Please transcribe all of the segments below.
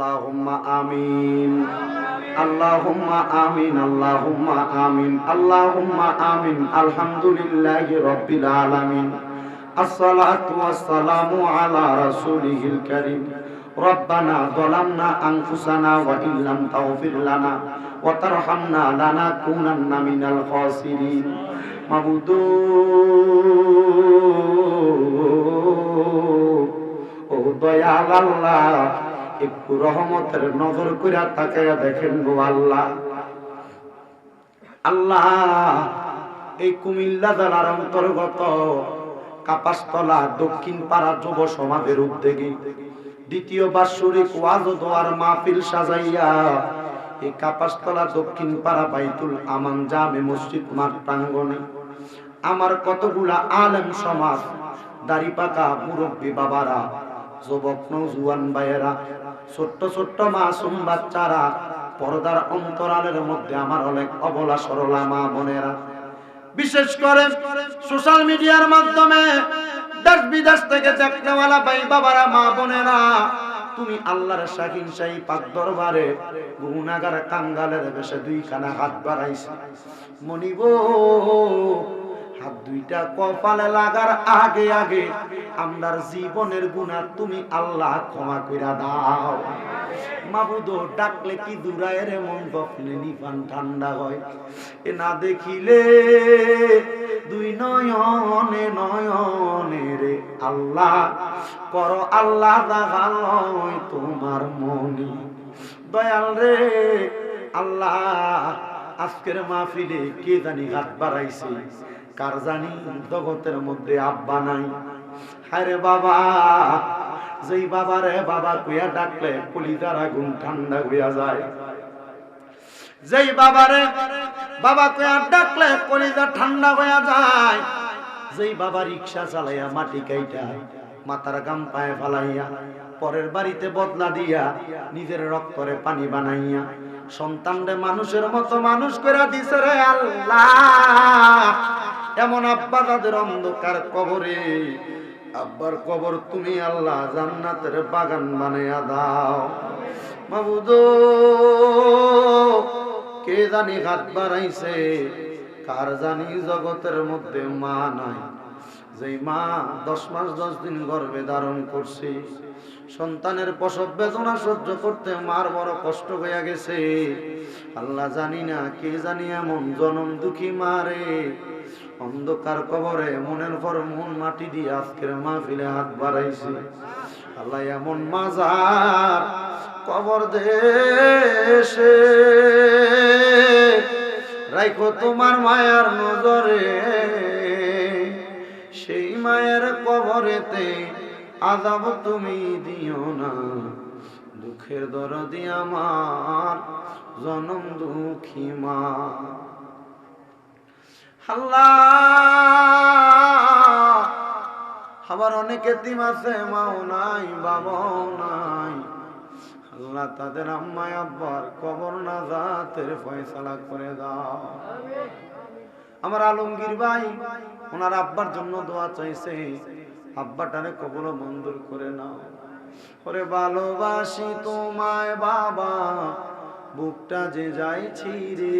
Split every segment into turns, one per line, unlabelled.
আল্লাহুম্মা আমিন আল্লাহুম্মা আমিন আল্লাহুম্মা আমিন আল্লাহুম্মা আমিন আলহামদুলিল্লাহি রাব্বিল আলামিন আসসালাতু ওয়াসসালামু আলা রাসূলিহিল কারীম ربنا ظلمنا أنفسنا وإن لم تغفر لنا وترحمنا لنكونن من الخاسرين মাবুদ ও দয়াল আল্লাহ একটু রহমতের নজর কইরা তাকায়া দেখেন গো আল্লাহ। আল্লাহ, এই কুমিল্লা জেলার অন্তর্গত কাপাসতলা দক্ষিণ পাড়া যুব সমাজের উদ্যোগে দ্বিতীয় বাৎসরিক ওয়াজ দোয়ার মাহফিল সাজাইয়া এই কাপাসতলা দক্ষিণ পাড়া বাইতুল আমান জামে মসজিদ মাঠ প্রাঙ্গনে আমার কতগুলা আলেম সমাজ দাড়ি পাকা মুরব্বী বাবারা, যুবক নৌজুয়ান ভাইয়েরা ছোট্ট ছোট্ট মাসুম বাচ্চারা পর্দার অন্তরালের মধ্যে আমার অনেক অবলা সরলা মা বোনেরা। বিশেষ করে সোশ্যাল মিডিয়ার মাধ্যমে দেশ বিদেশ থেকে দেখনেওয়ালা ভাই বাবারা, মা বোনেরা, তুমি আল্লাহর শাহিন শাহী পাক দরবারে গুনাগার কাঙ্গালের বেশে দুই খানা হাত বাড়াইছে। মনিব, হাত দুইটা কপালে লাগার আগে আগে আমরার জীবনের গুণা তুমি আল্লাহ ক্ষমা কইরা দাও। মাবুদ ডাকলে কি দূরায় রে মন গফলে নিপান ঠান্ডা হয়। এ না দেখিলে দুই নয়নে নয়নে আল্লাহ, কর আল্লাহ দাগালয় তোমার মনি। দয়াল রে আল্লাহ, আজকের মাহফিলে কে জানি হাত বাড়াইছে? কার জানি জগতের মধ্যে আব্বা নাই। হায়রে বাবা, যেই বাবারে বাবা কুয়া ডাকলে কলিজার আগুন ঠান্ডা হইয়া যায়। যেই বাবারে বাবা কুয়া ডাকলে কলিজা ঠান্ডা হইয়া যায়। যেই বাবা রিক্সা চালাইয়া মাটি কাইটা মাথার গাম পায়ে ফালাইয়া পরের বাড়িতে বদলা দিয়া নিজের রক্তরে পানি বানাইয়া সন্তানরে মানুষের মতো মানুষ করে দিছে রে আল্লাহ। এমন আব্বা তাদের অন্ধকার কবরে আব্বার কবর তুমি আল্লাহ জান্নাতের বাগান বানাইয়া দাও। মাবুদ কে জানি হাত বাড়াইছে, কার জানি জগতের মধ্যে মা নাই। যেই মা দশ মাস, দশ দিন গর্ভে ধারণ করছে, সন্তানের প্রসব বেদনা সহ্য করতে মার বড় কষ্ট হইয়া গেছে। আল্লাহ জানি না কে জানি এমন জনম দুঃখী মারে অন্ধকার কবরে মনের পর মন মাটি দিয়ে আজকের মাহফিলে হাত বাড়াইছে। আল্লাহ এমন মাজার কবর দেশে। রাইখো তোমার মায়ার নজরে। সেই মায়ের কবরেতে আজাব তুমি দিও না। দুঃখের দরদি আমার জনম দুঃখী মা। আল্লাহ। আবার অনেক এতিম আছে, মাও নাই, বাবাও নাই। আল্লাহ তাদের আম্মায় আব্বার কবর না জাতের ফয়সালা করে দাও। আমার আলমগীর ভাই, ওনার আব্বার জন্য দোয়া চাইছে, আব্বাটারে কবর মঞ্জুর করে নাও। ওরে ভালোবাসি তোমায় বাবা, বুকটা যে যাইছি রে।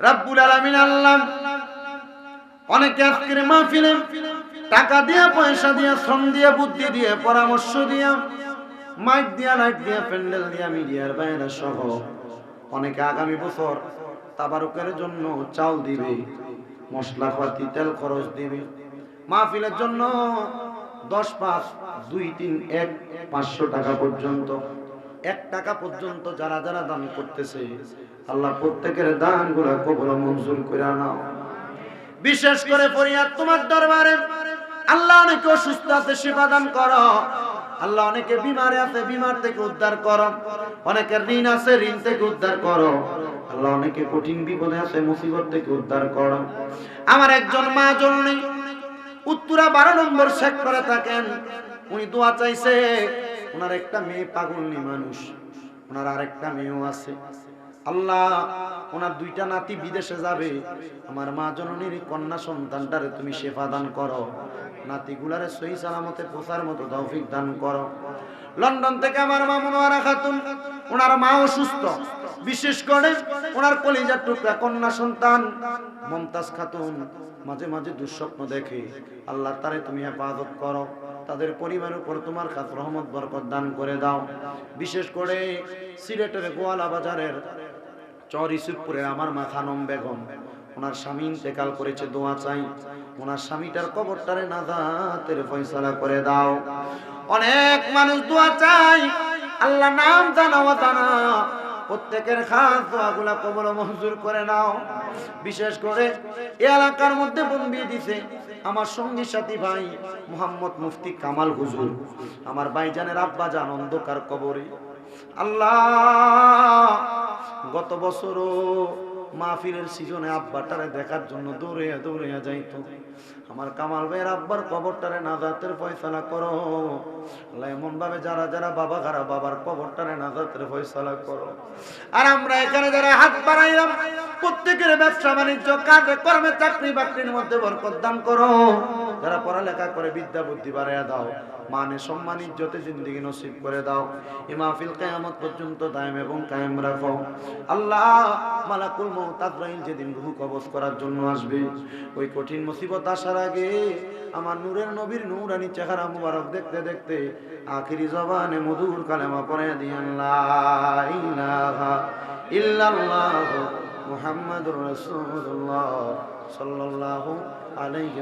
রাব্বুল আলামিন আল্লাহ। অনেকে আজকের মাহফিলে টাকা দিয়ে, পয়সা দিয়ে, শ্রম দিয়ে, বুদ্ধি দিয়ে, পরামর্শ দিয়ে, মাইক দিয়া, লাইট দিয়া, প্যান্ডেল দিয়া, মিডিয়ার বাইরে সহ অনেকে আগামী বছর তাবারুকের জন্য চাল দিবে মশলাপাতি তেল খরচ দিবে। মাহফিলের জন্য দশ পাঁচ, দুই, তিন, এক, পাঁচশো টাকা পর্যন্ত এক টাকা পর্যন্ত যারা যারা দান করতেছে, আল্লাহ প্রত্যেকের দানগুলা কবর মঞ্জুর করে নাও। বিশেষ করে ফরিয়াদ তোমার দরবারে, আল্লাহ অনেকে অসুস্থ আছে, সেবা দান করো। আল্লাহ অনেকে বিমারে আছে, বিমার থেকে উদ্ধার করো। অনেকের ঋণ আছে, ঋণ থেকে উদ্ধার করো। আল্লাহ অনেকে কঠিন বিপদে আছে, মুসিবত থেকে উদ্ধার করো। আমার একজন মা জননী উত্তরা বারো নম্বর শেখ করে থাকেন। উনি দোয়া চাইছে ওনার একটা মেয়ে পাগলনি মানুষ, ওনার আরেকটা মেয়েও আছে। আল্লাহ, ওনার দুইটা নাতি বিদেশে যাবে। আমার মা জননীর কন্যা সন্তানটারে তুমি সেবা দান করো। নাতিগুলারে সহি সালামতে পোষার মতো তৌফিক দান করো। লন্ডন থেকে আমার মা মনোয়ারা খাতুন, ওনার মা অসুস্থ। বিশেষ করে ওনার কলিজার টুকরা কন্যা সন্তান, মমতাজ খাতুন মাঝে মাঝে দুঃস্বপ্ন দেখে, আল্লাহ তারে তুমি হেফাজত করো। তাদের পরিবারের উপর তোমার খাস রহমত, বরকত দান করে দাও। বিশেষ করে সিলেটের গোয়ালা বাজারের চর আমার মা খানম বেগম। ওনার স্বামী ইন্তেকাল করেছে, দোয়া চাই। ওনার স্বামীটার কবরটারে নাজাতের ফয়সালা করে দাও। অনেক মানুষ দোয়া চাই আল্লাহ নাম জানা জানা প্রত্যেকের খাস দোয়াগুলা কবল মঞ্জুর করে নাও। বিশেষ করে এ এলাকার মধ্যে বন্দি দিছে আমার সঙ্গী সাথী ভাই মোহাম্মদ মুফতি কামাল হুজুর। আমার ভাইজানের আব্বা জান অন্ধকার কবরে। আল্লাহ, গত বছরও মাহফিলের সিজনে আব্বাটারে দেখার জন্য দৌড়ে দৌড়ে যাইতো। আমার কামাল ভাইয়ের আব্বার কবরটারে নাজাতের ফয়সালা করো। এমন ভাবে যারা যারা বাবা খারা বাবার কবরটারে নাজাতের ফয়সালা করো। আর আমরা এখানে যারা হাত বাড়াইলাম, প্রত্যেকের ব্যবসা বাণিজ্য কাজে কর্মে চাকরি বাকরির মধ্যে বরকত দান করো। যারা পড়ালেখা করে, বিদ্যা, বুদ্ধি বাড়াইয়া দাও। মানে সম্মান, ইজ্জতে জিন্দিগি নসিব করে দাও। এ মাহফিল কিয়ামত পর্যন্ত দায়েম এবং কায়েম রাখো। আল্লাহ মালাকুল মউত আজরাইল যেদিন রূহ কবজ করার জন্য আসবে, ওই কঠিন মুসিবত আসার আগে আমার নূরের নবীর নূরানি চেহারা মুবারক দেখতে দেখতে আখিরি জবানে মধুর কালেমা পড়ে ইলাহা ইল্লাল্লাহ মুহাম্মাদুর রাসূলুল্লাহ সাল্লাল্লাহু আলাইহি